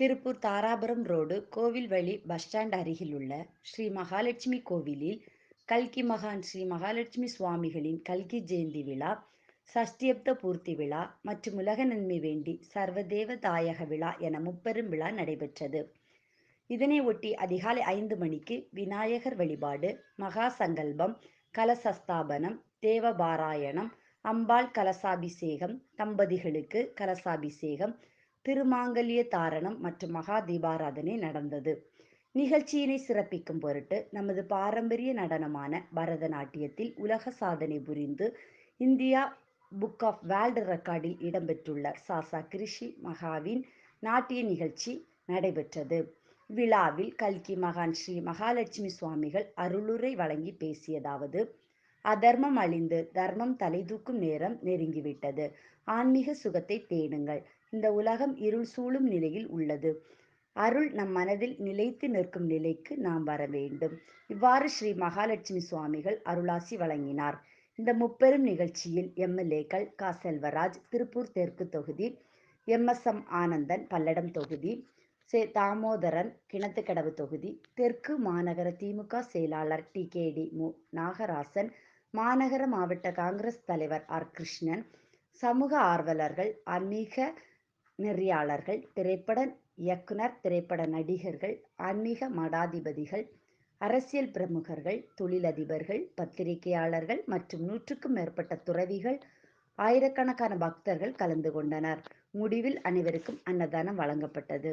Tiruppur Dharapuram road Kovilvazhi bus stand அருகில் உள்ள ஸ்ரீ மகாலட்சுமி கோவிலில் கல்கி மகான் ஸ்ரீ மகாலட்சுமி சுவாமிகளின் கல்கி ஜெயந்தி விழா சஷ்டியப்த பூர்த்தி விழா மற்றும் உலக நன்மை வேண்டி சர்வதேவ தாயக விழா என முப்பெரும் விழா நடைபெற்றது. இதனை ஒட்டி அதிகாலை ஐந்து மணிக்கு விநாயகர் வழிபாடு மகா சங்கல்பம் கலசஸ்தாபனம் தேவபாராயணம் அம்பாள் கலசாபிஷேகம் தம்பதிகளுக்கு கலசாபிஷேகம் திருமாங்கல்ய தாரணம் மற்றும் மகா தீபாராதனை நடந்தது. நிகழ்ச்சியினை சிறப்பிக்கும் பொருட்டு நமது பாரம்பரிய நடனமான பரதநாட்டியத்தில் உலக சாதனை புரிந்து இந்தியா புக் ஆஃப் வேர்ல்டு ரெக்கார்டில் இடம்பெற்றுள்ள சாசா கிருஷி மகாவின் நாட்டிய நிகழ்ச்சி நடைபெற்றது. விழாவில் கல்கி மகான் ஸ்ரீ மகாலட்சுமி சுவாமிகள் அருளுரை வழங்கி பேசியதாவது அதர்மம் அழிந்து தர்மம் தலைதூக்கும் நேரம் நெருங்கிவிட்டது. ஆன்மீக சுகத்தை தேடுங்கள். இந்த உலகம் இருள் சூழும் நிலையில் உள்ளது. அருள் நம் மனதில் நிலைத்து நிற்கும் நிலைக்கு நாம் வர வேண்டும். இவ்வாறு ஸ்ரீ மகாலட்சுமி சுவாமிகள் அருளாசி வழங்கினார். இந்த முப்பெரும் நிகழ்ச்சியில் எம்எல்ஏக்கள் க செல்வராஜ் திருப்பூர் தெற்கு தொகுதி எம்எஸ்எம் ஆனந்தன் பல்லடம் தொகுதி சே தாமோதரன் கிணத்துக்கடவு தொகுதி தெற்கு மாநகர திமுக செயலாளர் டி கே டி மு நாகராசன் மாநகர மாவட்ட காங்கிரஸ் தலைவர் ஆர். கிருஷ்ணன் சமூக ஆர்வலர்கள் ஆன்மீக நெறியாளர்கள் திரைப்பட இயக்குனர் திரைப்பட நடிகர்கள் ஆன்மீக மடாதிபதிகள் அரசியல் பிரமுகர்கள் தொழிலதிபர்கள் பத்திரிகையாளர்கள் மற்றும் நூற்றுக்கும் மேற்பட்ட துறவிகள் ஆயிரக்கணக்கான பக்தர்கள் கலந்து கொண்டனர். முடிவில் அனைவருக்கும் அன்னதானம் வழங்கப்பட்டது.